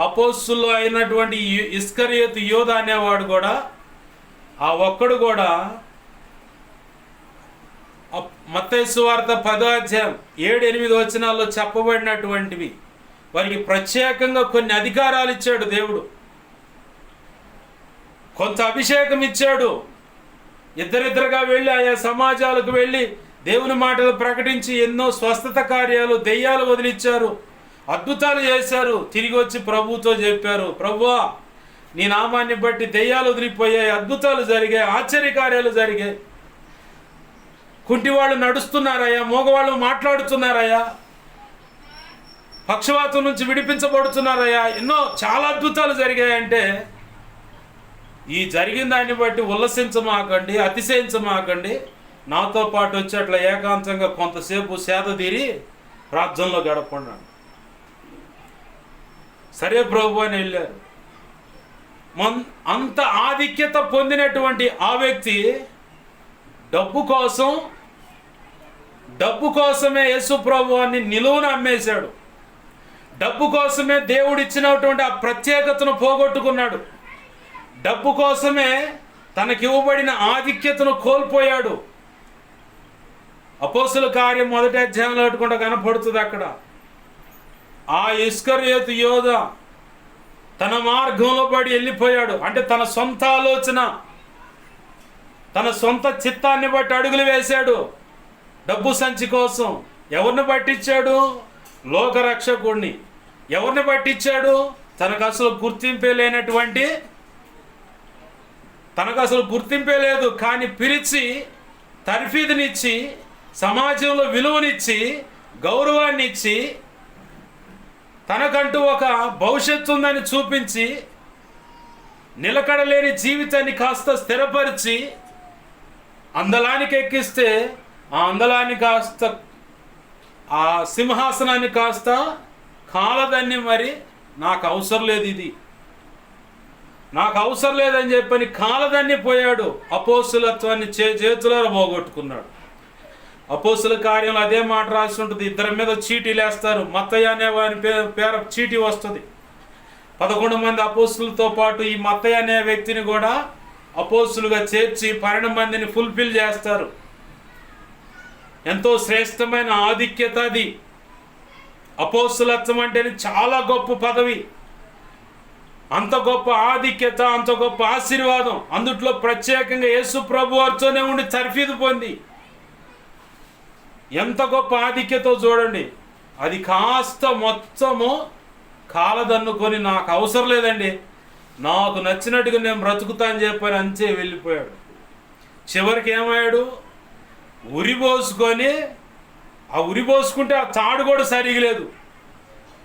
అపోస్తుల్లో అయినటువంటి ఇస్కరియత్ ఇస్కరియోతు యోధ అనేవాడు కూడా ఆ ఒక్కడు కూడా మత్తైసు వార్త పదో అధ్యాయం ఏడు ఎనిమిది వచనాల్లో చెప్పబడినటువంటివి. వారికి ప్రత్యేకంగా కొన్ని అధికారాలు ఇచ్చాడు దేవుడు. కొంత అభిషేకం ఇచ్చాడు. ఇద్దరిద్దరుగా వెళ్ళి ఆయా సమాజాలకు వెళ్ళి దేవుని మాటలు ప్రకటించి ఎన్నో స్వస్థత కార్యాలు దెయ్యాలు వదిలిచ్చారు. అద్భుతాలు చేశారు. తిరిగి వచ్చి ప్రభువుతో చెప్పారు ప్రభువా నీ నామాన్ని బట్టి దెయ్యాలు వదిలిపోయాయి అద్భుతాలు జరిగాయి ఆశ్చర్యకార్యాలు జరిగాయి. కుంటివాళ్ళు నడుస్తున్నారయ్యా మోగవాళ్ళు మాట్లాడుతున్నారయ్యా. పక్షవాతం నుంచి విడిపించబడుతున్నారయ్యా. ఎన్నో చాలా అద్భుతాలు జరిగాయంటే ఈ జరిగిన దాన్ని బట్టి ఉల్లసించమాకండి అతిశయించమాకండి. నాతో పాటు వచ్చి అట్లా ఏకాంతంగా కొంతసేపు సేద తీరి ప్రార్థనలో గడపండి సరే ప్రభు అని వెళ్ళారు. అంత ఆధిక్యత పొందినటువంటి ఆ వ్యక్తి డబ్బు కోసం డబ్బు కోసమే యేసు ప్రభువాన్ని నిలువున అమ్మేశాడు. డబ్బు కోసమే దేవుడిచ్చినటువంటి ఆ ప్రత్యేకతను పోగొట్టుకున్నాడు. డబ్బు కోసమే తనకి ఇవ్వబడిన ఆధిక్యతను కోల్పోయాడు. అపోసుల కార్యం మొదటి అధ్యాయంలో కూడా కనపడుతుంది అక్కడ. ఆ ఇస్కరియోతు యోధ తన మార్గంలో పడి వెళ్ళిపోయాడు. అంటే తన సొంత ఆలోచన తన సొంత చిత్తాన్ని బట్టి అడుగులు వేశాడు. డబ్బు సంచి కోసం ఎవరిని పట్టించాడు? లోకరక్షకుడిని ఎవరిని పట్టించాడు? తనకు అసలు గుర్తింపే లేనటువంటి తనకు అసలు గుర్తింపే లేదు. కానీ పిలిచి తర్ఫీదునిచ్చి సమాజంలో విలువనిచ్చి గౌరవాన్ని ఇచ్చి తనకంటూ ఒక భవిష్యత్తు ఉందని చూపించి నిలకడలేని జీవితాన్ని కాస్త స్థిరపరిచి అందలానికి ఎక్కిస్తే ఆ అందలాన్ని కాస్త ఆ సింహాసనాన్ని కాస్త కాలదాన్ని మరి నాకు అవసరం లేదు ఇది. నాకు అవసరం లేదని చెప్పని కాలదాన్ని పోయాడు అపోసులత్వాన్ని చే చేతులారా పోగొట్టుకున్నాడు. అపోసుల కార్యంలో అదే మాట రాసి ఉంటుంది. ఇద్దరి మీద చీటీలు వేస్తారు మత్తయ్య అనే వారి పేరు పేర చీటీ వస్తుంది. పదకొండు మంది అపోసులతో పాటు ఈ మత్తయ్య అనే వ్యక్తిని కూడా అపోసులుగా చేర్చి పన్నెండు మందిని ఫుల్ఫిల్ చేస్తారు. ఎంతో శ్రేష్టమైన ఆధిక్యత అది. అపోసులత్వం అంటేనే చాలా గొప్ప పదవి. అంత గొప్ప ఆధిక్యత అంత గొప్ప ఆశీర్వాదం. అందుట్లో ప్రత్యేకంగా యేసు ప్రభు వారితోనే ఉండి తర్ఫీదు పొంది. ఎంత గొప్ప ఆధిక్యతో చూడండి. అది కాస్త మొత్తము కాలదన్నుకొని నాకు అవసరం లేదండి. నాకు నచ్చినట్టుగా నేను బ్రతుకుతా అని చెప్పని అంతే వెళ్ళిపోయాడు. చివరికి ఏమయ్యాడు? ఉరి పోసుకొని ఆ ఉరి పోసుకుంటే ఆ తాడు కూడా సరిగా లేదు.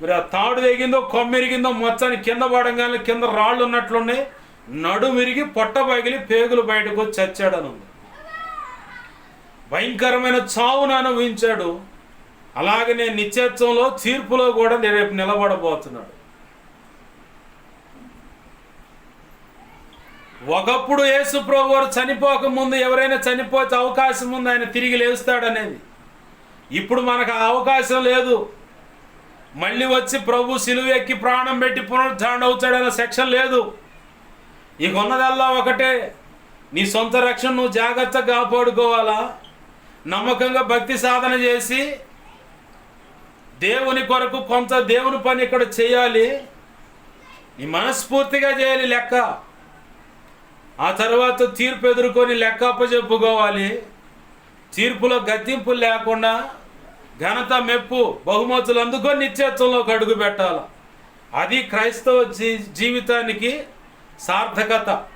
మరి ఆ తాడు తెగిందో కొమ్మిరిగిందో మొత్తాన్ని కింద పడంగానే కింద రాళ్ళు ఉన్నట్లున్నాయి. నడుమిరిగి పొట్ట పగిలి పేగులు బయటకు వచ్చి చచ్చాడని ఉంది భయంకరమైన చావును అనుభవించాడు. అలాగనే నిత్యత్వంలో తీర్పులో కూడా రేపు నిలబడబోతున్నాడు. ఒకప్పుడు యేసు ప్రభు వారు చనిపోక ముందు ఎవరైనా చనిపోతే అవకాశం ఉంది ఆయన తిరిగి లేస్తాడనేది. ఇప్పుడు మనకు ఆ అవకాశం లేదు. మళ్ళీ వచ్చి ప్రభు సిలువ ఎక్కి ప్రాణం పెట్టి పునరుద్ధరణ అవుతాడనే సెక్షన్ లేదు. ఇక ఉన్నదల్లా ఒకటే నీ సొంత రక్షణ నువ్వు జాగ్రత్తగా కాపాడుకోవాలా? నమ్మకంగా భక్తి సాధన చేసి దేవుని కొరకు కొంత దేవుని పని ఇక్కడ చేయాలి. నీ మనస్ఫూర్తిగా చేయాలి లెక్క. ఆ తర్వాత తీర్పు ఎదుర్కొని లెక్క అప్పచెప్పుకోవాలి. తీర్పులో గద్దింపులు లేకుండా ఘనత మెప్పు బహుమతులు అందుకొని నిత్యత్వంలోకి అడుగు పెట్టాలి? అది క్రైస్తవ జీ జీవితానికి సార్థకత.